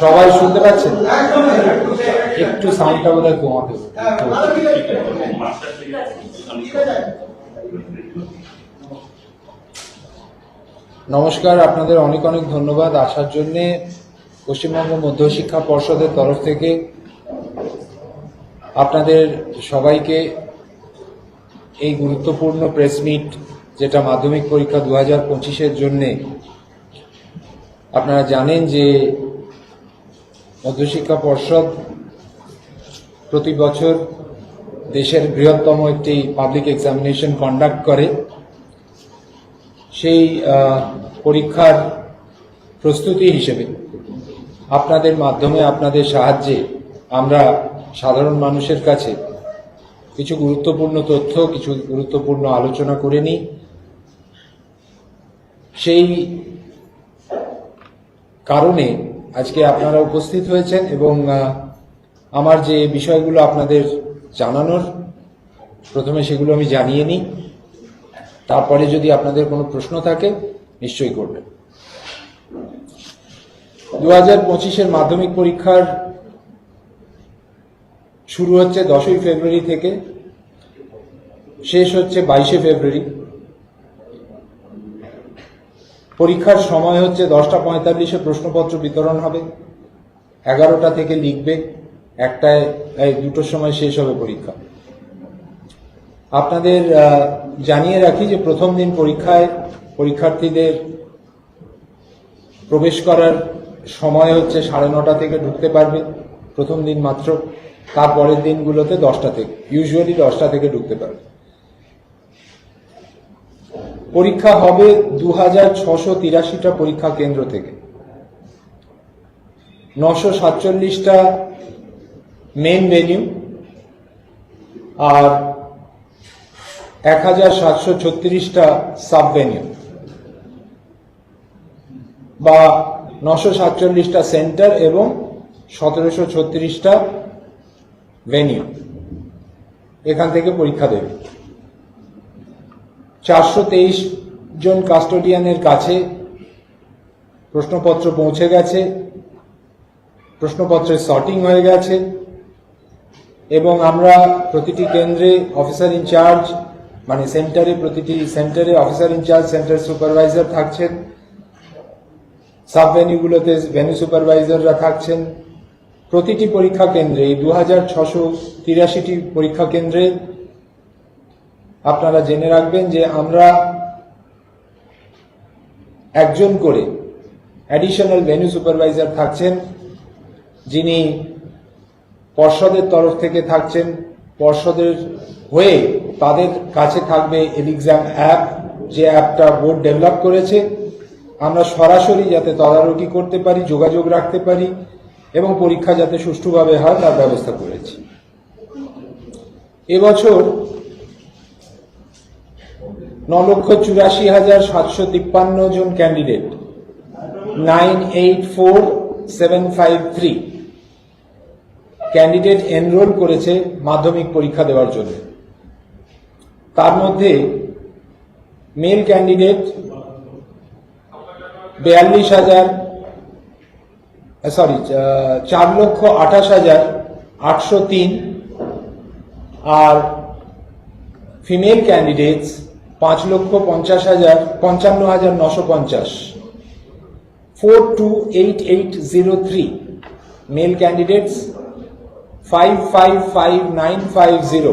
সবাই শুনতে পাচ্ছেন? একটু সাউন্ডটা বোধহয় কমাতে নমস্কার, আপনাদের অনেক অনেক ধন্যবাদ আসার জন্যে। পশ্চিমবঙ্গ মধ্যশিক্ষা পর্ষদের তরফ থেকে আপনাদের সবাইকে এই গুরুত্বপূর্ণ প্রেস মিট যেটা মাধ্যমিক পরীক্ষা দু হাজার পঁচিশের জন্যে। আপনারা জানেন যে মধ্যশিক্ষা পর্ষদ প্রতি বছর দেশের বৃহত্তম একটি পাবলিক এক্সামিনেশন কন্ডাক্ট করে। সেই পরীক্ষার প্রস্তুতি হিসেবে আপনাদের মাধ্যমে আপনাদের সাহায্যে আমরা সাধারণ মানুষের কাছে কিছু গুরুত্বপূর্ণ তথ্য, কিছু গুরুত্বপূর্ণ আলোচনা করে নিই। সেই কারণে আজকে আপনারা উপস্থিত হয়েছেন এবং আমার যে বিষয়গুলো আপনাদের জানানোর, প্রথমে সেগুলো আমি জানিয়ে নিই। তারপরে যদি আপনাদের কোনো প্রশ্ন থাকে, নিশ্চয়ই করবেন। দু হাজার পঁচিশের মাধ্যমিক পরীক্ষার শুরু হচ্ছে দশই ফেব্রুয়ারি থেকে, শেষ হচ্ছে বাইশে ফেব্রুয়ারি। পরীক্ষার সময় হচ্ছে দশটা পঁয়তাল্লিশে প্রশ্নপত্র বিতরণ হবে। এগারোটা থেকে লিখবে। একটায় দুটোর সময় শেষ হবে পরীক্ষা। আপনাদের জানিয়ে রাখি যে প্রথম দিন পরীক্ষায় পরীক্ষার্থীদের প্রবেশ করার সময় হচ্ছে সাড়ে নটা থেকে ঢুকতে পারবে প্রথম দিন মাত্র। তারপরের দিনগুলোতে দশটা থেকে, ইউজুয়ালি দশটা থেকে ঢুকতে পারবে। পরীক্ষা হবে দু হাজার ছশো তিরাশিটা পরীক্ষা কেন্দ্র থেকে। নশো সাতচল্লিশটা মেন ভেনিউ আর এক হাজার সাতশো ছত্রিশটা সাব ভেনিউ বা নশো সাতচল্লিশটা সেন্টার এবং সতেরোশো ছত্রিশটা ভেনিউ এখান থেকে পরীক্ষা দেবে। চারশো তেইশ জন কাস্টোডিয়ানের কাছে প্রশ্নপত্র পৌঁছে গেছে। প্রশ্নপত্রের সর্টিং হয়ে গেছে এবং আমরা প্রতিটি কেন্দ্রে অফিসার ইনচার্জ মানে সেন্টারে প্রতিটি সেন্টারে অফিসার ইনচার্জ সেন্টার সুপারভাইজার থাকছেন। সাব ভেনিউগুলোতে ভেনিউ সুপারভাইজাররা থাকছেন। প্রতিটি পরীক্ষা কেন্দ্রে, এই দু হাজার ছশো তিরাশিটি পরীক্ষা কেন্দ্রে আপনারা জেনে রাখবেন যে আমরা একজন করে অ্যাডিশনাল ভেনিউ সুপারভাইজার থাকছেন, যিনি পর্ষদের তরফ থেকে থাকছেন। পর্ষদের হয়ে তাদের কাছে থাকবে এলিক্সাম অ্যাপ যে অ্যাপটা বোর্ড ডেভেলপ করেছে। আমরা সরাসরি যাতে তদারকি করতে পারি, যোগাযোগ রাখতে পারি এবং পরীক্ষা যাতে সুষ্ঠুভাবে হয়, তার ব্যবস্থা করেছি। এবছর ন লক্ষ চুরাশি হাজার সাতশো তিপ্পান্ন জন candidate. Nine eight four seven five three. Candidate enrol করেছে মাধ্যমিক পরীক্ষা দেওয়ার জন্য। তার মধ্যে মেল ক্যান্ডিডেট বিয়াল্লিশ হাজার সরি চার লক্ষ আঠাশ হাজার আটশো তিন। আর ফিমেল ক্যান্ডিডেটস পাঁচ লক্ষ পঞ্চাশ হাজার, পঞ্চান্ন হাজার নশো পঞ্চাশ। Four two eight eight zero three male candidates five five five nine five zero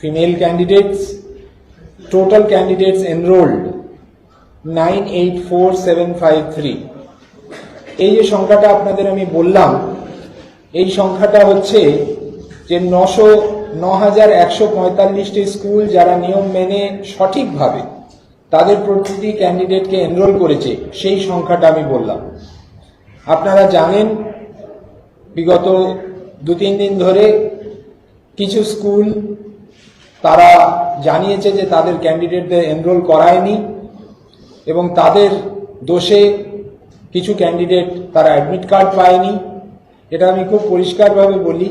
female candidates total candidates enrolled nine eight four seven five three এই যে সংখ্যাটা আপনাদের আমি বললাম, এই সংখ্যাটা হচ্ছে যে নশো ন হাজার একশো পঁয়তাল্লিশটি স্কুল যারা নিয়ম মেনে সঠিকভাবে তাদের প্রতিটি ক্যান্ডিডেটকে এনরোল করেছে, সেই সংখ্যাটা আমি বললাম। আপনারা জানেন, বিগত দু তিন দিন ধরে কিছু স্কুল তারা জানিয়েছে যে তাদের ক্যান্ডিডেটদের এনরোল করায়নি এবং তাদের দোষে কিছু ক্যান্ডিডেট তারা অ্যাডমিট কার্ড পায়নি। এটা আমি খুব পরিষ্কারভাবে বলি।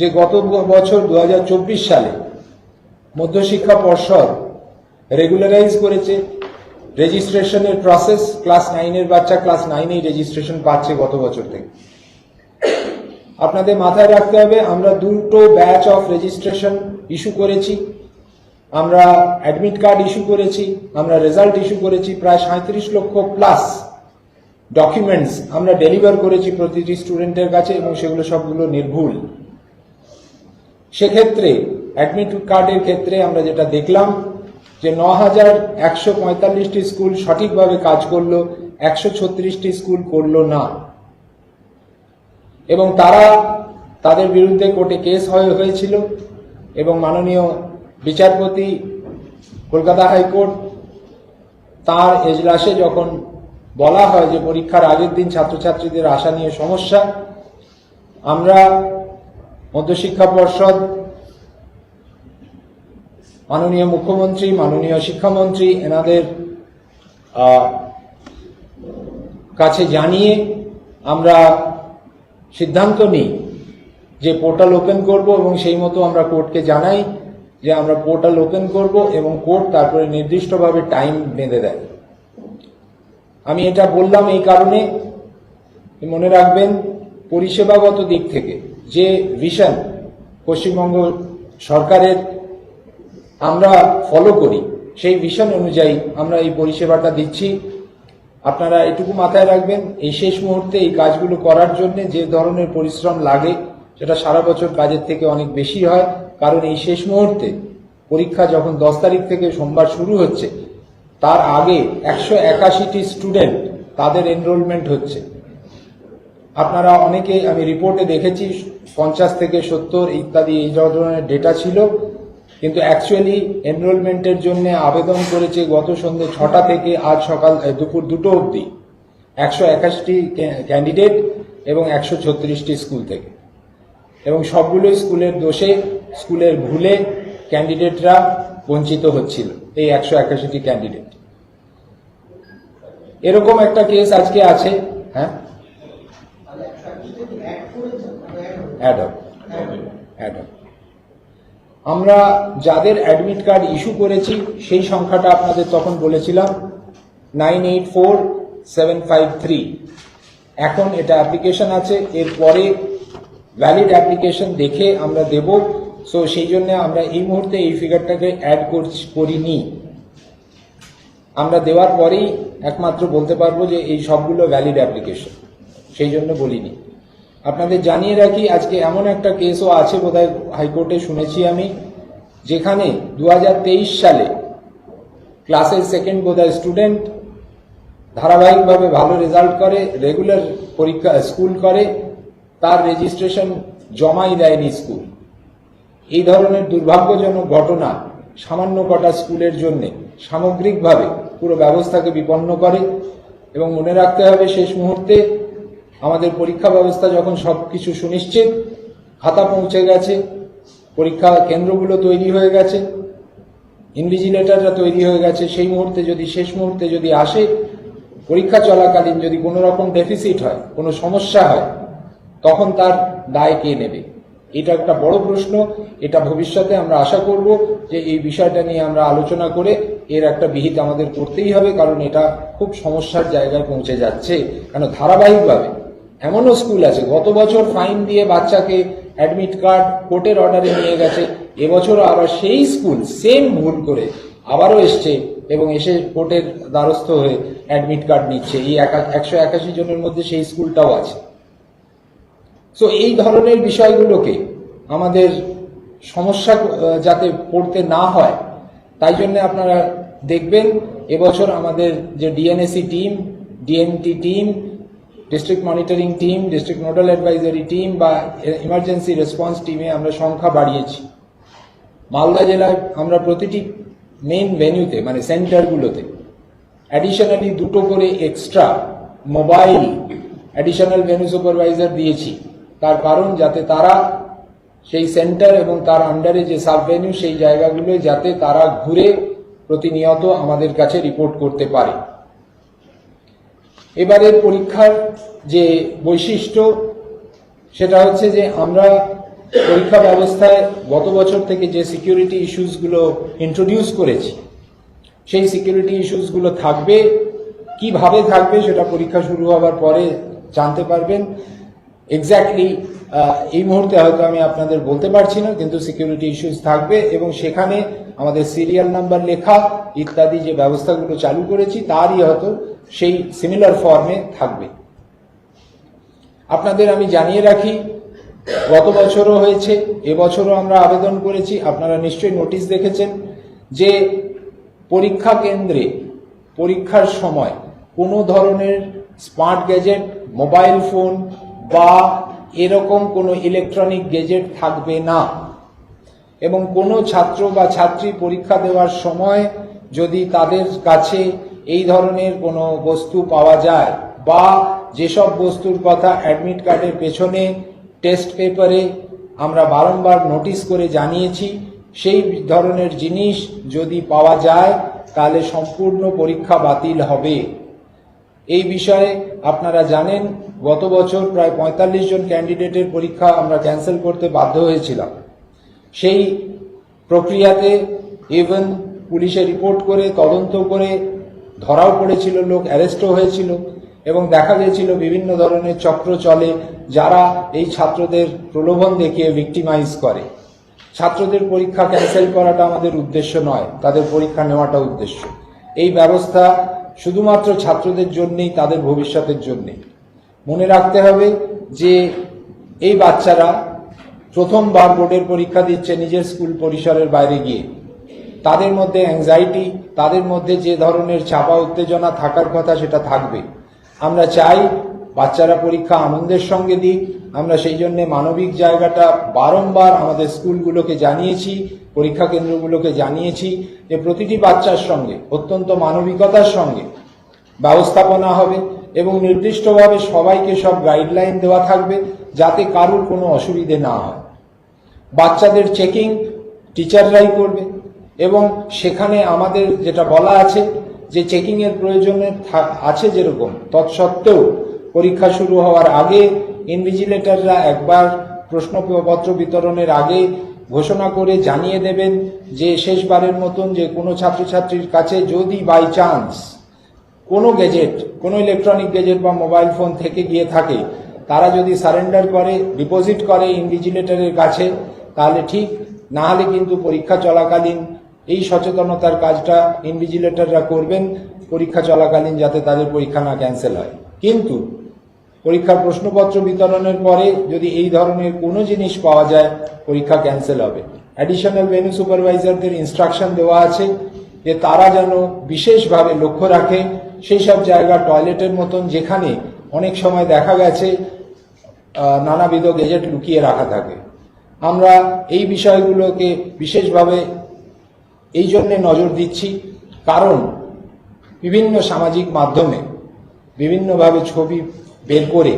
যে গত বছর দু হাজার চব্বিশ সালে মধ্যশিক্ষা পর্ষদ রেগুলারাইজ করেছে রেজিস্ট্রেশনের প্রসেস ক্লাস নাইনের বাচ্চা ক্লাস নাইনেই রেজিস্ট্রেশন পাচ্ছে গত বছর থেকে। আপনাদের মাথায় রাখতে হবে, আমরা দুটো ব্যাচ অফ রেজিস্ট্রেশন ইস্যু করেছি। আমরা অ্যাডমিট কার্ড ইস্যু করেছি, আমরা রেজাল্ট ইস্যু করেছি, প্রায় সাঁত্রিশ লক্ষ প্লাস ডকুমেন্টস আমরা ডেলিভার করেছি প্রতিটি স্টুডেন্টের কাছে এবং সেগুলো সবগুলো নির্ভুল। সেক্ষেত্রে অ্যাডমিট কার্ডের ক্ষেত্রে আমরা যেটা দেখলাম যে ন হাজার একশো পঁয়তাল্লিশটি স্কুল সঠিকভাবে কাজ করল, একশো ছত্রিশটি স্কুল করল না। এবং তারা তাদের বিরুদ্ধে কোর্টে কেস হয়ে হয়েছিল এবং মাননীয় বিচারপতি, কলকাতা হাইকোর্ট তার এজলাসে যখন বলা হয় যে পরীক্ষার আগের দিন ছাত্রছাত্রীদের আশা নিয়ে সমস্যা, আমরা মধ্যশিক্ষা পর্ষদ, মাননীয় মুখ্যমন্ত্রী, মাননীয় শিক্ষামন্ত্রী, এনাদের কাছে জানিয়ে আমরা সিদ্ধান্ত নিই যে পোর্টাল ওপেন করব এবং সেই মতো আমরা কোর্টকে জানাই যে আমরা পোর্টাল ওপেন করব এবং কোর্ট তারপরে নির্দিষ্টভাবে টাইম বেঁধে দেয়। আমি এটা বললাম এই কারণে। মনে রাখবেন, পরিষেবাগত দিক থেকে যে ভিশন পশ্চিমবঙ্গ সরকারের আমরা ফলো করি, সেই ভিশন অনুযায়ী আমরা এই পরিষেবাটা দিচ্ছি। আপনারা এটুকু মাথায় রাখবেন, এই শেষ মুহূর্তে এই কাজগুলো করার জন্য যে ধরনের পরিশ্রম লাগে, সেটা সারা বছর কাজের থেকে অনেক বেশি হয়। কারণ এই শেষ মুহূর্তে পরীক্ষা যখন দশ তারিখ থেকে সোমবার শুরু হচ্ছে, তার আগে একশো একাশিটি স্টুডেন্ট তাদের এনরোলমেন্ট হচ্ছে। আপনারা অনেকে আমি রিপোর্টে দেখেছি, পঞ্চাশ থেকে সত্তর ইত্যাদি এই ধরনের ডেটা ছিল। কিন্তু অ্যাকচুয়ালি এনরোলমেন্টের জন্য আবেদন করেছে গত সন্ধ্যে ছটা থেকে আজ সকাল দুপুর দুটো অবধি। একশো একাশটি ক্যান্ডিডেট এবং একশো ছত্রিশটি স্কুল থেকে। এবং সবগুলো স্কুলের দোষে স্কুলের ভুলে ক্যান্ডিডেটরা বঞ্চিত হচ্ছিল, এই একশো একাশিটি ক্যান্ডিডেট এরকম একটা কেস আজকে আছে হ্যাঁ? আমরা যাদের অ্যাডমিট কার্ড ইস্যু করেছি, সেই সংখ্যাটা আপনাদের তখন বলেছিলাম nine eight four seven five three এখন এটা অ্যাপ্লিকেশন আছে, এরপরে ভ্যালিড অ্যাপ্লিকেশন দেখে আমরা দেব। সো সেই জন্য আমরা এই মুহূর্তে এই ফিগারটাকে অ্যাড করিনি। আমরা দেওয়ার পরেই একমাত্র বলতে পারব যে এই সবগুলো ভ্যালিড অ্যাপ্লিকেশন সেই জন্য বলিনি। আপনাদের জানিয়ে রাখি, আজকে এমন একটা কেসও আছে বোধহয় হাইকোর্টে শুনেছি আমি, যেখানে দু হাজার তেইশ সালে ক্লাসের সেকেন্ড বোধহয় স্টুডেন্ট ধারাবাহিকভাবে ভালো রেজাল্ট করে রেগুলার পরীক্ষা স্কুল করে, তার রেজিস্ট্রেশন জমাই দেয়নি স্কুল এই ধরনের দুর্ভাগ্যজনক ঘটনা সামান্য কটা স্কুলের জন্য সামগ্রিকভাবে পুরো ব্যবস্থাকে বিপন্ন করে এবং মনে রাখতে হবে শেষ মুহূর্তে আমাদের পরীক্ষা ব্যবস্থা যখন সব কিছু সুনিশ্চিত, খাতা পৌঁছে গেছে, পরীক্ষা কেন্দ্রগুলো তৈরি হয়ে গেছে ইনভিজিলেটাররা তৈরি হয়ে গেছে, সেই মুহূর্তে যদি, শেষ মুহূর্তে যদি আসে, পরীক্ষা চলাকালীন যদি কোনো রকম ডেফিসিট হয়, কোনো সমস্যা হয়, তখন তার দায় কে নেবে? এটা একটা বড় প্রশ্ন, এটা ভবিষ্যতে আমরা আশা করব যে এই বিষয়টা নিয়ে আমরা আলোচনা করে এর একটা বিহিত আমাদের করতেই হবে, কারণ এটা খুব সমস্যার জায়গায় পৌঁছে যাচ্ছে। কেন, ধারাবাহিকভাবে এমনও স্কুল আছে, গত বছর ফাইন দিয়ে বাচ্চাকে অ্যাডমিট কার্ড কোর্টের অর্ডারে নিয়ে গেছে, এবছরও আবার সেই স্কুল, সেম ভুল করে আবারও এসছে এবং এসে কোর্টের দ্বারস্থ হয়ে অ্যাডমিট কার্ড নিচ্ছে। এই একশো একাশি জনের মধ্যে সেই স্কুলটাও আছে। সো এই ধরনের বিষয়গুলোকে আমাদের সমস্যা যাতে পড়তে না হয়, তাই জন্য আপনারা দেখবেন, এবছর আমাদের যে DNAC team, DNT team district monitoring team district nodal advisory team বা ইমার্জেন্সি রেসপন্স টিমে আমরা সংখ্যা বাড়িয়েছি। মালদা জেলায় আমরা প্রতিটি মেইন ভেন্যুতে মানে সেন্টারগুলোতে অ্যাডিশনালি দুটো করে extra mobile additional venue supervisor দিয়েছি। তার কারণ যাতে তারা সেই সেন্টার এবং তার আন্ডারে যে সাব ভেন্যু সেই জায়গাগুলো যাতে তারা ঘুরে প্রতিনিয়ত আমাদের কাছে রিপোর্ট করতে পারে। এবারের পরীক্ষার যে বৈশিষ্ট্য, সেটা হচ্ছে যে আমরা পরীক্ষা ব্যবস্থায় গত বছর থেকে যে সিকিউরিটি ইস্যুসগুলো ইন্ট্রোডিউস করেছি, সেই সিকিউরিটি ইস্যুসগুলো থাকবে, কীভাবে থাকবে সেটা পরীক্ষা শুরু হওয়ার পরে জানতে পারবেন। এক্স্যাক্টলি এই মুহূর্তে হয়তো আমি আপনাদের বলতে পারছি না, কিন্তু সিকিউরিটি ইস্যুস থাকবে এবং সেখানে আমাদের সিরিয়াল নাম্বার লেখা ইত্যাদি যে ব্যবস্থাগুলো চালু করেছি, তারই হয়তো সেই সিমিলার ফর্মে থাকবে। আপনাদের আমি জানিয়ে রাখি, গত বছরও হয়েছে, এবছরও আমরা আবেদন করেছি, আপনারা নিশ্চয়ই নোটিশ দেখেছেন, যে পরীক্ষা কেন্দ্রে পরীক্ষার সময় কোনো ধরনের স্মার্ট গ্যাজেট মোবাইল ফোন বা এরকম কোনো ইলেকট্রনিক গেজেট থাকবে না। এবং কোনো ছাত্র বা ছাত্রী পরীক্ষা দেওয়ার সময় যদি তাদের কাছে এই ধরনের কোনো বস্তু পাওয়া যায় বা যেসব বস্তুর কথা অ্যাডমিট কার্ডের পেছনে টেস্ট পেপারে আমরা বারংবার নোটিশ করে জানিয়েছি, সেই ধরনের জিনিস যদি পাওয়া যায়, তাহলে সম্পূর্ণ পরীক্ষা বাতিল হবে। এই বিষয়ে আপনারা জানেন গত বছর প্রায় পঁয়তাল্লিশ জন ক্যান্ডিডেটের পরীক্ষা আমরা ক্যান্সেল করতে বাধ্য হয়েছিলাম। সেই প্রক্রিয়াতে ইভেন পুলিশে রিপোর্ট করে, তদন্ত করে ধরাও পড়েছিল, লোক অ্যারেস্টও হয়েছিল এবং দেখা গেছিল বিভিন্ন ধরনের চক্র চলে যারা এই ছাত্রদের প্রলোভন দেখিয়ে ভিক্টিমাইজ করে। ছাত্রদের পরীক্ষা ক্যান্সেল করাটা আমাদের উদ্দেশ্য নয়, তাদের পরীক্ষা নেওয়াটা উদ্দেশ্য। এই ব্যবস্থা শুধুমাত্র ছাত্রদের জন্যেই, তাদের ভবিষ্যতের জন্যে মনে রাখতে হবে যে এই বাচ্চারা প্রথমবার বোর্ডের পরীক্ষা দিচ্ছে নিজের স্কুল পরিসরের বাইরে গিয়ে। তাদের মধ্যে অ্যাংজাইটি তাদের মধ্যে যে ধরনের চাপা উত্তেজনা থাকার কথা সেটা থাকবে। আমরা চাই বাচ্চারা পরীক্ষা আনন্দের সঙ্গে দিক। আমরা সেই জন্য মানবিক জায়গাটা বারংবার আমাদের স্কুলগুলোকে জানিয়েছি, পরীক্ষা কেন্দ্রগুলোকে জানিয়েছি যে প্রতিটি বাচ্চার সঙ্গে, অত্যন্ত মানবিকতার সঙ্গে ব্যবস্থাপনা হবে। এবং নির্দিষ্টভাবে সবাইকে সব গাইডলাইন দেওয়া থাকবে যাতে কারুর কোনো অসুবিধে না হয়। বাচ্চাদের চেকিং টিচাররাই করবে এবং সেখানে আমাদের যেটা বলা আছে যে চেকিংয়ের প্রয়োজনে আছে যেরকম। তৎসত্ত্বেও পরীক্ষা শুরু হওয়ার আগে ইনভিজিলেটররা একবার প্রশ্নপত্র বিতরণের আগে ঘোষণা করে জানিয়ে দেবেন যে শেষবারের মতন যে কোনো ছাত্রছাত্রীর কাছে যদি বাই চান্স কোনো গ্যাজেট কোনো ইলেকট্রনিক গ্যাজেট বা মোবাইল ফোন থেকে গিয়ে থাকে, তারা যদি সারেন্ডার করে ডিপোজিট করে ইনভিজিলেটরের কাছে, তাহলে ঠিক, না হলে কিন্তু পরীক্ষা চলাকালীন এই সচেতনতার কাজটা ইনভিজিলেটররা করবেন, পরীক্ষা চলাকালীন যাতে তাদের পরীক্ষা না ক্যান্সেল হয়। কিন্তু, পরীক্ষার প্রশ্নপত্র বিতরণের পরে যদি এই ধরনের কোনো জিনিস পাওয়া যায়, পরীক্ষা ক্যান্সেল হবে। অ্যাডিশনাল ভেনু সুপারভাইজারদের ইনস্ট্রাকশন দেওয়া আছে যে তারা যেন বিশেষভাবে লক্ষ্য রাখে সেই সব জায়গা, টয়লেটের মতন যেখানে অনেক সময় দেখা গেছে নানাবিধ গেজেট লুকিয়ে রাখা থাকে। আমরা এই বিষয়গুলোকে বিশেষভাবে এই জন্যে নজর দিচ্ছি, কারণ বিভিন্ন সামাজিক মাধ্যমে বিভিন্নভাবে ছবি বের করে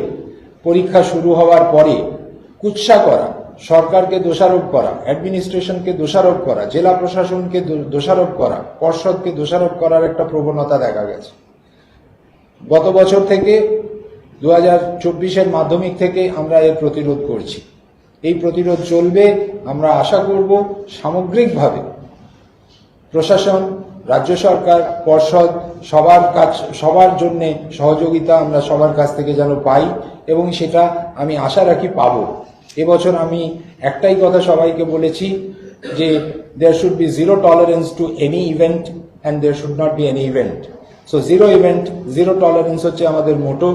পরীক্ষা শুরু হওয়ার পরে কুৎসা করা, সরকারকে দোষারোপ করা, অ্যাডমিনিস্ট্রেশনকে দোষারোপ করা, জেলা প্রশাসনকে দোষারোপ করা, পর্ষদকে দোষারোপ করার একটা প্রবণতা দেখা গেছে। গত বছর থেকে দু হাজার চব্বিশের মাধ্যমিক থেকে আমরা এর প্রতিরোধ করছি। এই প্রতিরোধ চলবে, আমরা আশা করব সামগ্রিকভাবে প্রশাসন, রাজ্য সরকার, পর্ষদ, সবার কাছ, সবার জন্যে সহযোগিতা আমরা সবার কাছ থেকে যেন পাই এবং সেটা আমি আশা রাখি পাবো। এবছর আমি একটাই কথা সবাইকে বলেছি যে there should be zero tolerance to any event and there should not be any event so zero event zero tolerance হচ্ছে আমাদের মোটো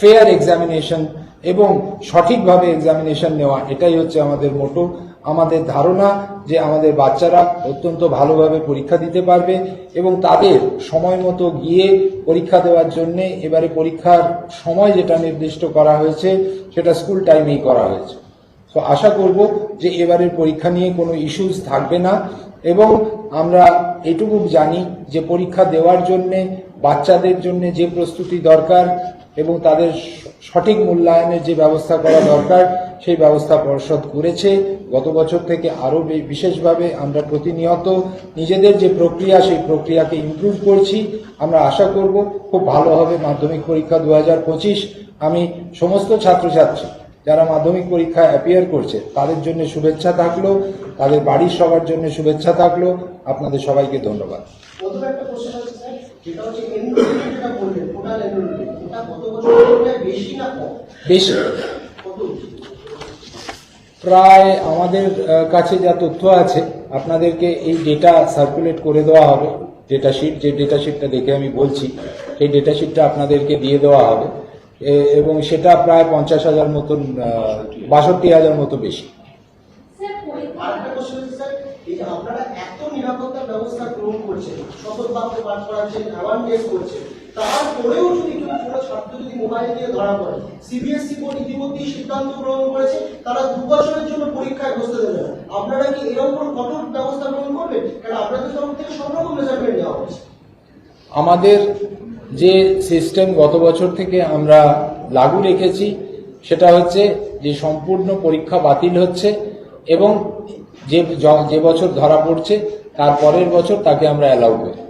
ফেয়ার এক্সামিনেশন এবং সঠিকভাবে এক্সামিনেশন নেওয়া। এটাই হচ্ছে আমাদের মোটো। আমাদের ধারণা যে আমাদের বাচ্চারা অত্যন্ত ভালোভাবে পরীক্ষা দিতে পারবে এবং তাদের সময় মতো গিয়ে পরীক্ষা দেওয়ার জন্যে এবারে পরীক্ষার সময় যেটা নির্দিষ্ট করা হয়েছে, সেটা স্কুল টাইমেই করা হয়েছে। তো আশা করব যে এবারের পরীক্ষা নিয়ে কোনো ইস্যুস থাকবে না এবং আমরা এটুকু জানি যে পরীক্ষা দেওয়ার জন্যে বাচ্চাদের জন্য যে প্রস্তুতি দরকার এবং তাদের সঠিক মূল্যায়নের যে ব্যবস্থা করা দরকার, সেই ব্যবস্থা পর্ষদ করেছে। গত বছর থেকে আরও বিশেষভাবে আমরা প্রতিনিয়ত নিজেদের যে প্রক্রিয়া, সেই প্রক্রিয়াকে ইমপ্রুভ করছি। আমরা আশা করব খুব ভালো হবে মাধ্যমিক পরীক্ষা দু হাজার পঁচিশ। আমি সমস্ত ছাত্রছাত্রী যারা মাধ্যমিক পরীক্ষায় অ্যাপিয়ার করছে, তাদের জন্য শুভেচ্ছা থাকল, তাদের বাড়ির সবার জন্য শুভেচ্ছা থাকল। আপনাদের সবাইকে ধন্যবাদ। প্রথমে একটা কোশ্চেন আছে স্যার যেটা হচ্ছে এনরোলমেন্ট যেটা বললেন টোটাল এনরোলমেন্ট ওটা গত বছরের বেশি। না কম বেশি প্রায় আমাদের কাছে যা তথ্য আছে আপনাদেরকে এই ডেটা সার্কুলেট করে দেওয়া হবে। ডেটা শিট যে ডেটা শিটটা দেখে আমি বলছি সেই ডেটা শিটটা আপনাদেরকে দিয়ে দেওয়া হবে। এবং সেটা প্রায় পঞ্চাশ হাজার মতন বাষট্টি হাজার মতো বেশি। আপনারা এত নিরাপত্তা ব্যবস্থা গ্রহণ করছেন পাঠ করাচ্ছেন করছেন, তারপরেও যদি কোনো ছাত্র যদি মোবাইল ধরা পড়ে সিবিএসসি বোর্ড ইতিমধ্যেই সিদ্ধান্ত গ্রহণ করেছে, তারা দু বছরের জন্য পরীক্ষায় বসতে দেবে আপনারা কি এরকম কঠোর ব্যবস্থা গ্রহণ করবেন? কারণ আপনাদের তরফ থেকে সব রকম মেজারমেন্ট আমাদের যে সিস্টেম গত বছর থেকে আমরা লাগু রেখেছি, সেটা হচ্ছে যে সম্পূর্ণ পরীক্ষা বাতিল হচ্ছে এবং যে যে বছর ধরা পড়ছে তার পরের বছর তাকে আমরা অ্যালাউ করি।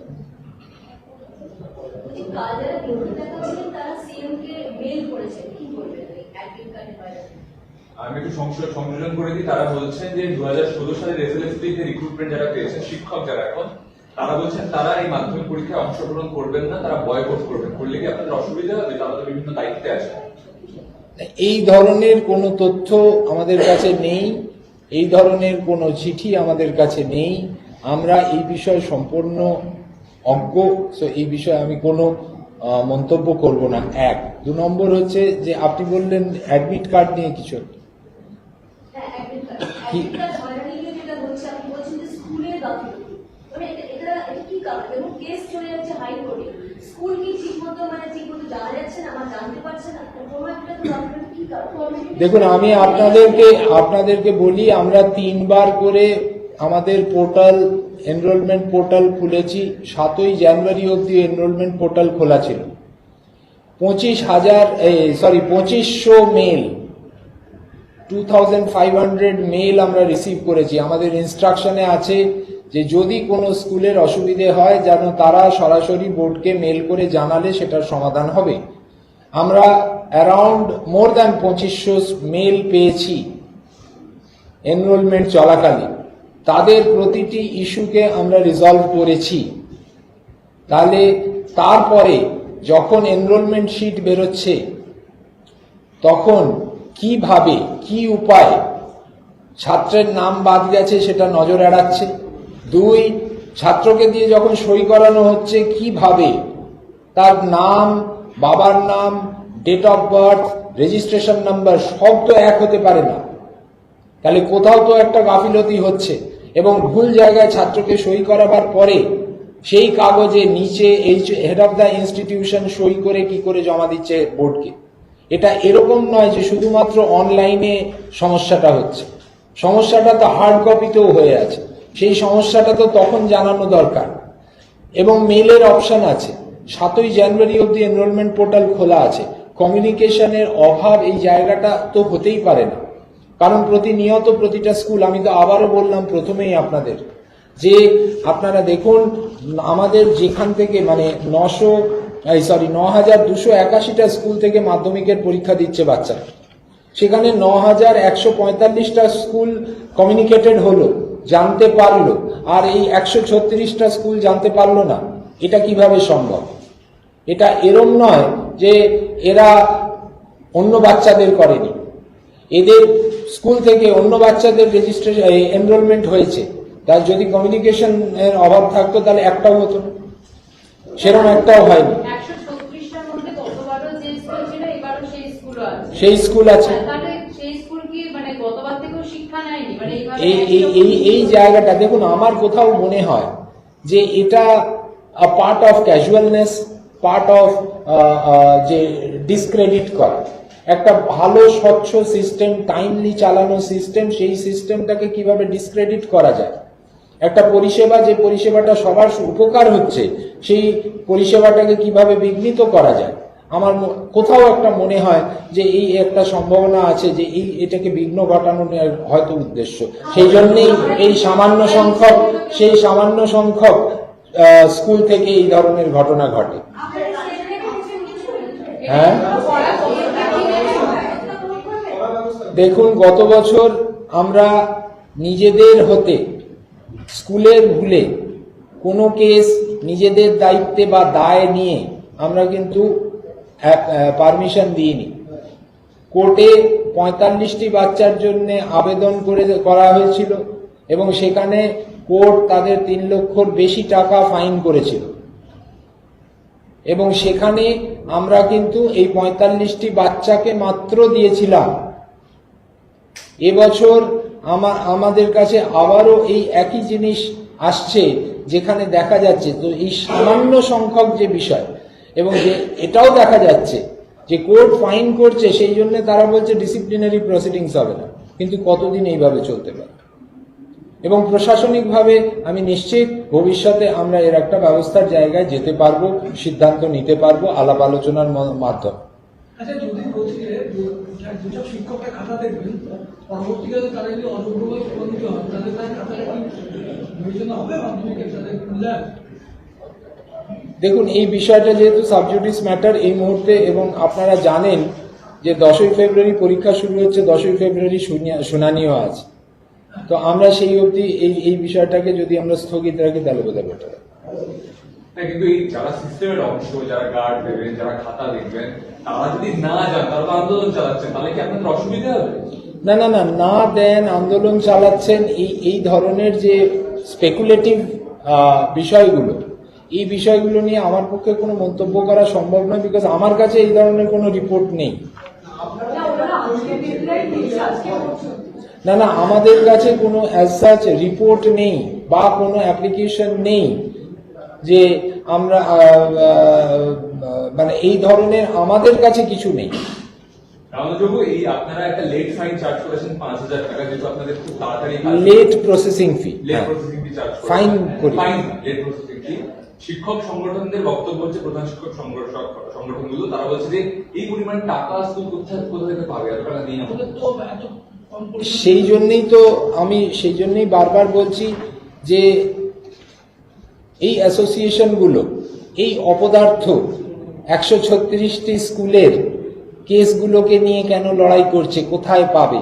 আমি একটু সংশোধন সংযোজন করে দিই তারা বলছেন যে দু হাজার ষোলো সালের এসএলএসপি তে রিক্রুটমেন্ট যারা পেয়েছেন শিক্ষক যারা এখন তারা বলছেন তারা এই মাধ্যমিক পরীক্ষায় অংশগ্রহণ করবেন না তারা বয়কট করবেন। করলে কি আপনাদের অসুবিধা হবে? তারা তো বিভিন্ন দায়িত্বে আছে। এই ধরনের কোনো তথ্য আমাদের কাছে নেই। এই ধরনের কোনো চিঠি আমাদের কাছে নেই। আমরা এই বিষয়ে সম্পূর্ণ অজ্ঞ সো এই বিষয়ে আমি কোনো মন্তব্য করব না। এক দু নম্বর হচ্ছে যে আপনি বললেন অ্যাডমিট কার্ড নিয়ে কিছু। হ্যাঁ কি- স্কুল মানে দেখুন, আমি আপনাদেরকে আপনাদেরকে বলি, আমরা তিনবার করে আমাদের পোর্টাল এনরোলমেন্ট পোর্টাল খুলেছি। সাতই জানুয়ারি অবধি এনরোলমেন্ট পোর্টাল খোলা ছিল। পঁচিশ হাজার সরি পঁচিশশো male two thousand five hundred male আমরা রিসিভ করেছি। আমাদের ইনস্ট্রাকশনে আছে যে যদি কোনো স্কুলের অসুবিধে হয়, যেন তারা সরাসরি বোর্ডকে মেল করে জানালে সেটার সমাধান হবে। আমরা অ্যারাউন্ড মোর দ্যান পঁচিশশো মেল পেয়েছি এনরোলমেন্ট চলাকালীন তাদের প্রতিটি ইস্যুকে আমরা রিজলভ করেছি। তাহলে তারপরে যখন এনরোলমেন্ট শিট বেরোচ্ছে, তখন কীভাবে, কি উপায়, ছাত্রের নাম বাদ গেছে সেটা নজর এড়াচ্ছে। দুই, ছাত্রকে দিয়ে যখন সই করানো হচ্ছে, কীভাবে? তার নাম, বাবার নাম date of birth registration number সব তো এক হতে পারে না। তাহলে কোথাও তো একটা গাফিলতি হচ্ছে। এবং ভুল জায়গায় ছাত্রকে সই করাবার পরে সেই কাগজে নিচে H head of the institution সই করে কি করে জমা দিচ্ছে বোর্ডকে এটা এরকম নয় যে শুধুমাত্র অনলাইনে সমস্যাটা হচ্ছে। সমস্যাটা তো হার্ড কপিতেও হয়ে আছে। সেই সমস্যাটা তো তখন জানানো দরকার। এবং মেলের অপশন আছে। সাতই জানুয়ারি অবধি এনরোলমেন্ট পোর্টাল খোলা আছে। কমিউনিকেশনের অভাব এই জায়গাটা তো হতেই পারে না। কারণ প্রতিনিয়ত প্রতিটা স্কুল, আমি তো আবারও বললাম প্রথমেই আপনাদের, যে আপনারা দেখুন, আমাদের যেখান থেকে মানে নশো, এই সরি ন হাজার দুশো একাশিটা স্কুল থেকে মাধ্যমিকের পরীক্ষা দিচ্ছে বাচ্চারা। সেখানে ন হাজার একশো পঁয়তাল্লিশটা স্কুল কমিউনিকেটেড হলো। জানতে পারল। আর এই একশো ছত্রিশটা স্কুল জানতে পারল না। এটা কীভাবে সম্ভব? এটা এরম নয় যে এরা অন্য বাচ্চাদের করেনি। এদের স্কুল থেকে অন্য বাচ্চাদের রেজিস্ট্রেশন এনরোলমেন্ট হয়েছে। তার যদি কমিউনিকেশন এর অভাব থাকতো তাহলে একটাও হতো না। সেরকম একটাও হয়নি। সেই স্কুল আছে তাহলে সেই স্কুল কি মানে গতবার থেকেও শিক্ষা নেয়নি মানে এইভাবে এই এই এই জায়গাটা দেখুন, আমার কোথাও মনে হয় যে এটা part of casualness part of যে ডিসক্রেডিট করা। একটা ভালো, স্বচ্ছ সিস্টেম টাইমলি চালানো সিস্টেম সেই সিস্টেমটাকে কীভাবে ডিসক্রেডিট করা যায়? একটা পরিষেবা, যে পরিষেবাটা সবার উপকার হচ্ছে, সেই পরিষেবাটাকে কীভাবে বিঘ্নিত করা যায়? আমার কোথাও একটা মনে হয় যে এই একটা সম্ভাবনা আছে যে এই এটাকে বিঘ্ন ঘটানোর হয়তো উদ্দেশ্য। সেই জন্যেই এই সামান্য সংখ্যক, সেই সামান্য সংখ্যক স্কুল থেকে এই ধরনের ঘটনা ঘটে। হ্যাঁ? দেখুন, গত বছর আমরা নিজেদের হতে, স্কুলের ভুলে কোনো কেস নিজেদের দায়িত্বে বা দায় নিয়ে আমরা কিন্তু পারমিশন দিইনি। কোর্টে পঁয়তাল্লিশটি বাচ্চার জন্য আবেদন করে করা হয়েছিল এবং সেখানে কোর্ট তাদের তিন লক্ষর বেশি টাকা ফাইন করেছিল। এবং সেখানে আমরা কিন্তু এই পঁয়তাল্লিশটি বাচ্চাকে মাত্র দিয়েছিলাম। এবছর আমার, আমাদের কাছে আবারও এই একই জিনিস আসছে, যেখানে দেখা যাচ্ছে তো এই সামান্য সংখ্যক যে বিষয় এবং যে এটাও দেখা যাচ্ছে যে কোর্ট ফাইন করছে, সেই জন্য তারা বলছে ডিসিপ্লিনারি প্রসিডিংস হবে না। কিন্তু কতদিন এইভাবে চলতে পারে? এবং প্রশাসনিকভাবে আমি নিশ্চিত ভবিষ্যতে আমরা এর একটা ব্যবস্থার জায়গায় যেতে পারব, সিদ্ধান্ত নিতে পারব আলাপ আলোচনার মাধ্যমে। আচ্ছা দেখুন এই বিষয়টা যেহেতু সাবজুডিস ম্যাটার এই মুহূর্তে এবং আপনারা জানেন যে দশই ফেব্রুয়ারি পরীক্ষা শুরু হচ্ছে দশই ফেব্রুয়ারি শুনানিও আছে। তো আমরা সেই অবধি এই এই বিষয়টাকে যদি আমরা স্থগিত রাখি তাহলে বোধহয় হ্যাঁ। কিন্তু এই যারা সিস্টেমের অংশ যারা গার্ড দেবেন যারা খাতা দেখবেন তারা যদি না যান তারা তো আন্দোলন চালাচ্ছেন তাহলে কি আপনাদের অসুবিধা হবে? না না না না দেন আন্দোলন চালাচ্ছেন এই এই ধরনের যে স্পেকুলেটিভ বিষয়গুলো এই বিষয়গুলো নিয়ে আমার পক্ষে কোনো মন্তব্য করা সম্ভব নয় বিকজ আমার কাছে এই ধরনের কোনো রিপোর্ট নেই। না না আমাদের কাছে কোনো অ্যাজ সাচ রিপোর্ট নেই বা কোনো অ্যাপ্লিকেশন নেই যে আমরা মানে এই ধরনের আমাদের কাছে কিছু নেই। এই আপনারা একটা লেট ফাইন চার্জ করেছেন টাকা যেহেতু আপনাদের খুব তাড়াতাড়ি late processing fee late processing fee charge Fine করি। ফাইন লেট প্রসেসিং ফি শিক্ষক সংগঠনদের বক্তব্য হচ্ছে প্রধান শিক্ষক সংগঠন সংগঠনগুলো। তারা বলছে যে এই পরিমাণ টাকা স্কুল কোথায় কোথা থেকে পাবে? এত টাকা দিই না সেই জন্যই তো আমি সেই জন্যই বারবার বলছি যে এই অ্যাসোসিয়েশনগুলো এই অপদার্থ একশো ছত্রিশটি স্কুলের কেসগুলোকে নিয়ে কেন লড়াই করছে কোথায় পাবে?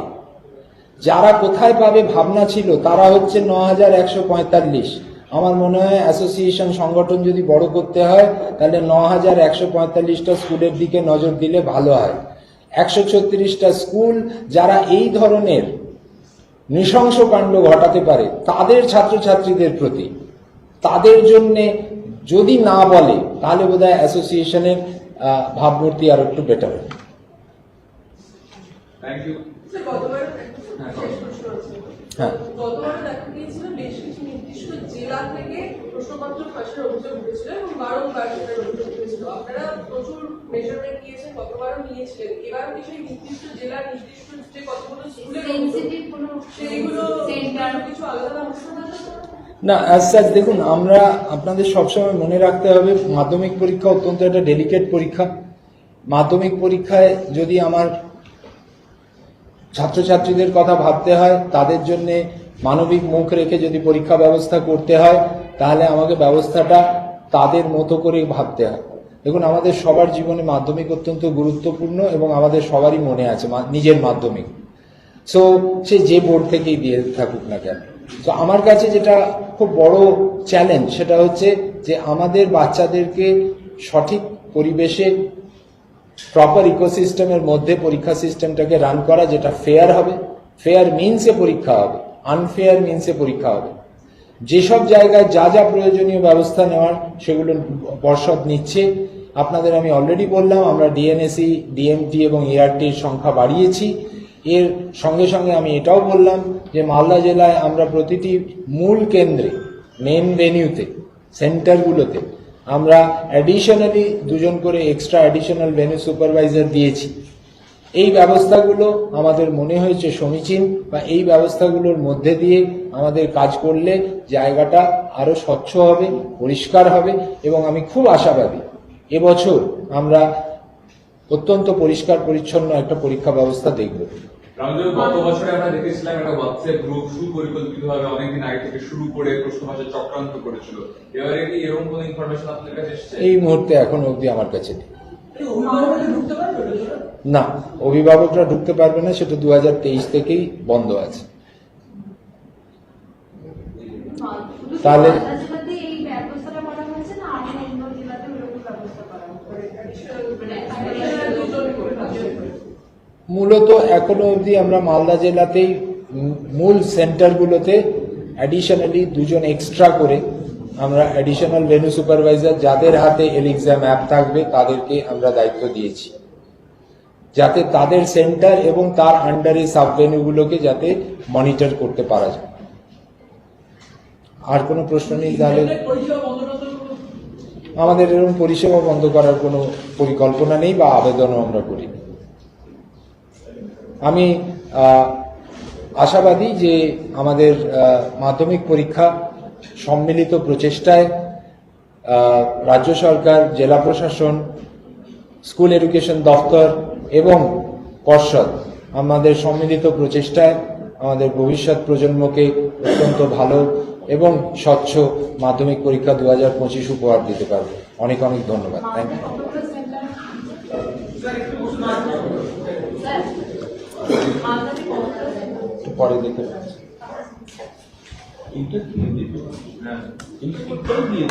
যারা কোথায় পাবে ভাবনা ছিল তারা হচ্ছে ন হাজার একশো পঁয়তাল্লিশ। আমার মনে হয় অ্যাসোসিয়েশন সংগঠন যদি বড় করতে হয় তাহলে ন হাজার একশো পঁয়তাল্লিশটা স্কুলের দিকে নজর দিলে ভালো হয়। একশো ছত্রিশটা স্কুল যারা এই ধরনের নৃশংস কাণ্ড ঘটাতে পারে তাদের ছাত্রছাত্রীদের প্রতি তাদের জন্যে যদি না বলে তাহলে বোধহয় অ্যাসোসিয়েশনের আহ, ভাবমূর্তি আর একটু বেটার হবে। থ্যাংক ইউ হ্যাঁ, শেষ প্রশ্ন আছে। গতবার দেখা গিয়েছিল বেশ কিছু নির্দিষ্ট জেলা থেকে প্রশ্নপত্র ফাঁসের অভিযোগ উঠেছিল এবং বারংবার সেটার অভিযোগ উঠেছিল। আপনারা প্রচুর মেজারমেন্ট নিয়েছেন গতবারও নিয়েছিলেন। এবারও কি সেই নির্দিষ্ট জেলা নির্দিষ্ট যে কতগুলো স্কুলের সেইগুলো কিছু আলাদা ব্যবস্থা না অ্যাজ সাচ দেখুন আমরা আপনাদের সবসময় মনে রাখতে হবে মাধ্যমিক পরীক্ষা অত্যন্ত একটা ডেলিকেট পরীক্ষা। মাধ্যমিক পরীক্ষায় যদি আমার ছাত্রছাত্রীদের কথা ভাবতে হয়, তাদের জন্য মানবিক মুখ রেখে যদি পরীক্ষা ব্যবস্থা করতে হয়, তাহলে আমাকে ব্যবস্থাটা তাদের মতো করে ভাবতে হয়। দেখুন, আমাদের সবার জীবনে মাধ্যমিক অত্যন্ত গুরুত্বপূর্ণ এবং আমাদের সবারই মনে আছে নিজের মাধ্যমিক। সো সে যে বোর্ড থেকেই দিয়ে থাকুক না কেন। তো আমার কাছে যেটা খুব বড় চ্যালেঞ্জ সেটা হচ্ছে যে আমাদের বাচ্চাদেরকে সঠিক পরিবেশে প্রপার ইকোসিস্টেমের মধ্যে পরীক্ষা সিস্টেমটাকে রান করা যেটা ফেয়ার হবে। ফেয়ার মিনসে পরীক্ষা হবে। আনফেয়ার মিনসে পরীক্ষা হবে। যেসব জায়গায় যা যা প্রয়োজনীয় ব্যবস্থা নেওয়ার সেগুলো পর্ষদ নিচ্ছে, আপনাদের আমি অলরেডি বললাম, আমরা ডিএনএসি ডিএমটি এবং এআরটির সংখ্যা বাড়িয়েছি। এর সঙ্গে সঙ্গে আমি এটাও বললাম যে মালদা জেলায় আমরা প্রতিটি মূল কেন্দ্রে মেন ভেনিউতে সেন্টারগুলোতে আমরা অ্যাডিশনালি দুজন করে এক্সট্রা অ্যাডিশনাল ভেনিউ সুপারভাইজার দিয়েছি। এই ব্যবস্থাগুলো আমাদের মনে হয়েছে সমীচীন বা এই ব্যবস্থাগুলোর মধ্যে দিয়ে আমাদের কাজ করলে জায়গাটা আরও স্বচ্ছ হবে, পরিষ্কার হবে এবং আমি খুব আশাবাদী এবছর আমরা অত্যন্ত পরিষ্কার পরিচ্ছন্ন একটা পরীক্ষা ব্যবস্থা দেখব। রামদেব গত বছরে আমরা দেখেছিলাম একটা হোয়াটসঅ্যাপ গ্রুপ সুপরিকল্পিত ভাবে অনেকদিন আগে থেকে শুরু করে প্রশ্নবাচক চক্রান্ত করেছিল। এবারে কি এরকম কোন ইনফরমেশন আপনার কাছে এসেছে? এই মুহূর্তে এখন অবধি আমার কাছে নেই? না অভিভাবকরা ঢুকতে পারবে না সেটা দু হাজার তেইশ থেকেই বন্ধ আছে। তাহলে- মালদা জেলাতে এই ব্যবস্থাটা করা হয়েছে না আরও অন্য জেলাতেও এরকম ব্যবস্থা করা হবে Additional মানে additional দুজন করে, পাঁচজন করে। মূলত এখনও অবধি আমরা মালদা জেলাতেই মূল সেন্টারগুলোতে অ্যাডিশনালি দুজন এক্সট্রা করে আমরা অ্যাডিশনাল ভেনু সুপারভাইজার যাদের হাতে এলিক্সাম অ্যাপ থাকবে তাদেরকে আমরা দায়িত্ব দিয়েছি। যাতে তাদের সেন্টার এবং তার আন্ডারে সাব ভেনুগুলোকে যাতে মনিটর করতে পারা যায়। আর কোনো প্রশ্ন নেই তাহলে? আমাদের এরকম পরিষেবা বন্ধ করার কোনো পরিকল্পনা নেই বা আবেদনও আমরা করিনি। আমি আশাবাদী যে আমাদের মাধ্যমিক পরীক্ষা সম্মিলিত প্রচেষ্টায় রাজ্য সরকার, জেলা প্রশাসন, স্কুল এডুকেশন দপ্তর এবং পর্ষদ আমাদের সম্মিলিত প্রচেষ্টায় আমাদের ভবিষ্যৎ প্রজন্মকে অত্যন্ত ভালো এবং স্বচ্ছ মাধ্যমিক পরীক্ষা দু হাজার পঁচিশ উপহার দিতে পারবে। অনেক অনেক ধন্যবাদ। থ্যাংক ইউ স্যার মাধ্যমিক কম্পিউটার সেন্টার পরে দেখে ইন্টারভিউ দিয়ে দেবো ইন্টারভিউ দিয়ে